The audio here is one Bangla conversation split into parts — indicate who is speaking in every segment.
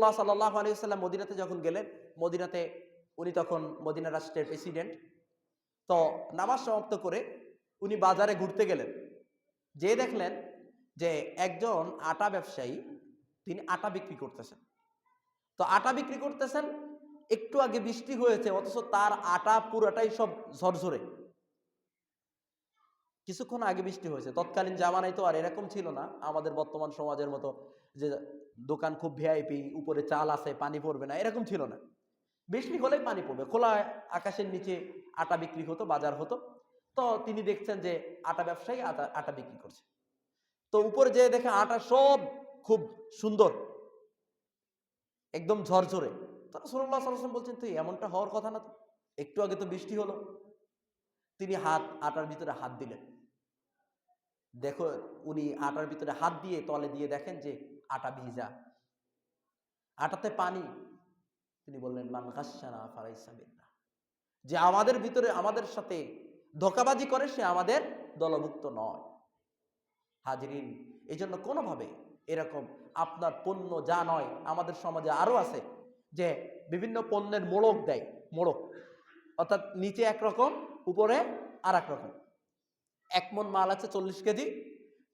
Speaker 1: রসুল্লাহ সাল্লাহ আলী মদিনাতে যখন গেলেন, মদিনাতে উনি তখন মদিনা রাষ্ট্রের প্রেসিডেন্ট তো নামাজ সমাপ্ত করে উনি বাজারে ঘুরতে গেলেন। যে দেখলেন যে একজন আটা ব্যবসায়ী, তিনি আটা বিক্রি করতেছেন। তো আটা বিক্রি করতেছেন, একটু আগে বৃষ্টি হয়েছে, অথচ তার আটা পুরাটাই সব ঝরঝরে। কিছুক্ষণ আগে বৃষ্টি হয়েছে, তৎকালীন জামানায় তো আর এরকম ছিল না, আমাদের বর্তমান সমাজের মতো যে দোকান খুব ভিআইপি উপরে চাল আছে, পানি পড়বে না, এরকম ছিল না। বৃষ্টি হলেই পানি পড়বে। খোলা আকাশের নিচে আটা বিক্রি হতো, বাজার হতো। তো তিনি দেখছেন যে আটা ব্যবসায়ী আটা আটা বিক্রি করছে। তো উপরে যে দেখে আটা সব খুব সুন্দর, একদম ঝরঝরে। তো সাল্লাম বলছেন, তুই এমনটা হওয়ার কথা না তো? একটু আগে তো বৃষ্টি হলো। তিনি হাত, আটার ভিতরে হাত দিলেন। দেখো, উনি আটার ভিতরে হাত দিয়ে তলে দিয়ে দেখেন যে আটা ভিজা। আটাতে পানি। তিনি বললেন, মান গাসানা যে আমাদের ভিতরে, আমাদের সাথে ধোকাবাজি করে, সে আমাদের দলভুক্ত নয়। হাজিরিন এই জন্য কোনোভাবে এরকম আপনার পণ্য যা নয়, আমাদের সমাজে আরও আছে, যে বিভিন্ন পণ্যের মোড়ক দেয়, মোড়ক। অর্থাৎ নিচে একরকম, উপরে আর রকম এক মন মাল আছে চল্লিশ কেজি।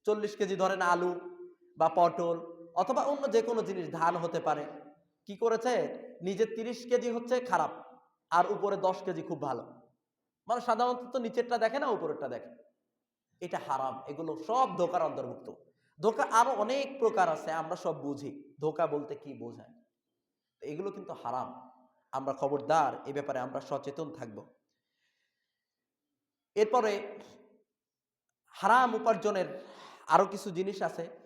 Speaker 1: চল্লিশ কেজি ধরেন আলু বা পটল অথবা অন্য যে কোনো জিনিস, ধান হতে পারে। কি করেছে? নিজের তিরিশ কেজি হচ্ছে খারাপ, আর উপরে দশ কেজি খুব ভালো। মানে সাধারণত তো নিচেরটা দেখে না, উপরেরটা দেখে। এটা হারাম, এগুলো সব ধোকার অন্তর্ভুক্ত। ধোকা আরও অনেক প্রকার আছে, আমরা সব বুঝি। ধোকা বলতে কি বোঝায়? এগুলো কিন্তু হারাম। আমরা খবরদার, এ ব্যাপারে আমরা সচেতন থাকব। এরপরে হারাম উপার্জনের আরও কিছু জিনিস আছে।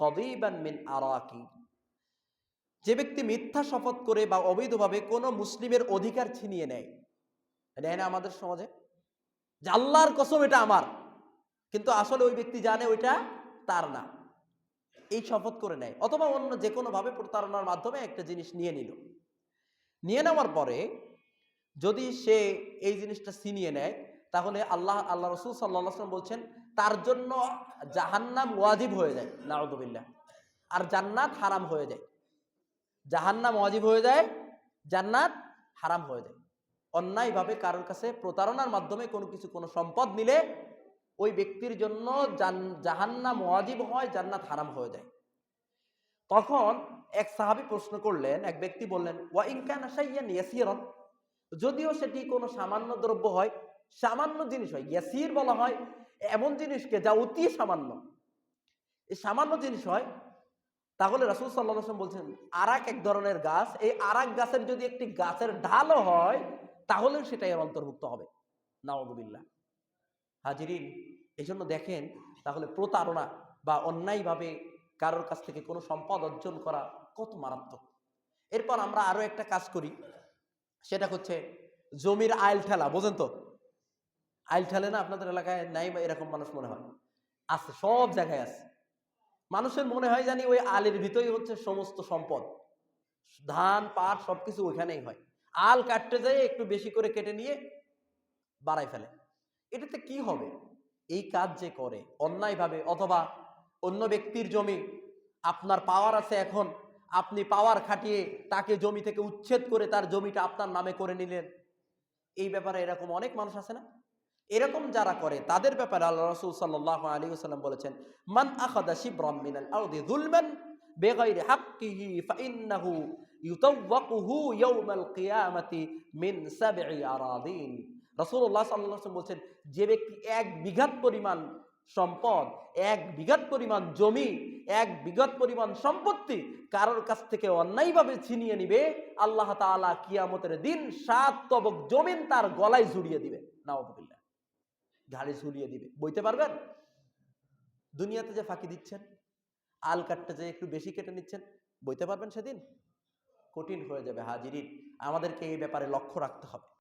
Speaker 1: কদিবান মিন আরাকি। যে ব্যক্তি মিথ্যা শপথ করে বা অবৈধভাবে কোনো মুসলিমের অধিকার ছিনিয়ে নেয় নেয় না আমাদের সমাজে? জাল্লার কসম এটা আমার, কিন্তু আসলে ওই ব্যক্তি জানে ওইটা তার না। এই শপথ করে নেয়, অথবা অন্য যে কোনোভাবে প্রতারণার মাধ্যমে একটা জিনিস নিয়ে নিল। নিয়ে নেওয়ার পরে যদি সে এই জিনিসটা ছিনিয়ে নেয় তাহলে আল্লাহ আল্লাহ রসুল সাল্লাম বলছেন, তার জন্য জাহান্নাম ওয়াজিব হয়ে যায়। নারদুবিল্লাহ আর জান্নাত হারাম হয়ে যায়। জাহান্নাম ওয়াজিব হয়ে যায়, জান্নাত হারাম হয়ে যায়। অন্যায়ভাবে কারোর কাছে প্রতারণার মাধ্যমে কোনো কিছু, কোনো সম্পদ নিলে ওই ব্যক্তির জন্য জাহান্নাম ওয়াজিব হয়, জান্নাত হারাম হয়ে যায়। তখন এক সাহাবি প্রশ্ন করলেন, এক ব্যক্তি বললেন, ওয়া ইনকান যদিও সেটি কোনো সামান্য দ্রব্য হয় সামান্য জিনিস হয়। ইয়াসির বলা হয় এমন জিনিসকে যা অতি সামান্য। এই সামান্য জিনিস হয়, তাহলে রাসুল সাল্লাম বলছেন, আরাক এক ধরনের গাছ, এই আরাক গাছের যদি একটি গাছের ঢালও হয় তাহলে সেটা এর অন্তর্ভুক্ত হবে। নাওদুবিল্লা হাজিরিন এই জন্য দেখেন, তাহলে প্রতারণা বা অন্যায়ভাবে কারোর কাছ থেকে কোনো সম্পদ অর্জন করা কত মারাত্মক। এরপর আমরা আরও একটা কাজ করি, সেটা হচ্ছে জমির আইল ঠেলা, বোঝেন তো? আইল ঠেলে না আপনাদের এলাকায় নাই বা এরকম মানুষ মনে হয়। আছে, সব জায়গায় আছে। মানুষের মনে হয় জানি ওই আলের ভিতরেই হচ্ছে সমস্ত সম্পদ। ধান, পাট, সবকিছু ওইখানেই হয়। আল কাটতে যায় একটু বেশি করে কেটে নিয়ে বাড়াই ফেলে। এটাতে কি হবে? এই কাজ যে করে, অন্যায়ভাবে অথবা অন্য ব্যক্তির জমি আপনার পাওয়ার আছে এখন, আপনি পাওয়ার খাটিয়ে তাকে জমি থেকে উচ্ছেদ করে তার জমিটা আপনার নামে করে নিলেন। এই ব্যাপারে এরকম অনেক মানুষ আছে না? এরকম যারা করে, তাদের ব্যাপারে আল্লাহ রসুল সাল্লাহ আলী সাল্লাম বলেছেন, মান আখাদা শিবরাম মিনাল মিন সাবঈ আরাদিন। রাসূলুল্লাহ বলছেন, যে ব্যক্তি এক বিঘাত পরিমাণ সম্পদ, এক বিঘাত পরিমাণ জমি, এক বিঘাত পরিমাণ সম্পত্তি কারোর কাছ থেকে অন্যায়ভাবে ছিনিয়ে নিবে, আল্লাহ তাআলা কিয়ামতের দিন সাত তবক জমিন তার গলায় জুড়িয়ে দিবে। নাওয়াজুবিল্লাহ ঘাড়ে ঝুলিয়ে দিবে। বইতে পারবেন? দুনিয়াতে যে ফাঁকি দিচ্ছেন, আল কাঠটা যে একটু বেশি কেটে নিচ্ছেন, বইতে পারবেন সেদিন? কঠিন হয়ে যাবে হাজিরিন। আমাদেরকে এই ব্যাপারে লক্ষ্য রাখতে হবে।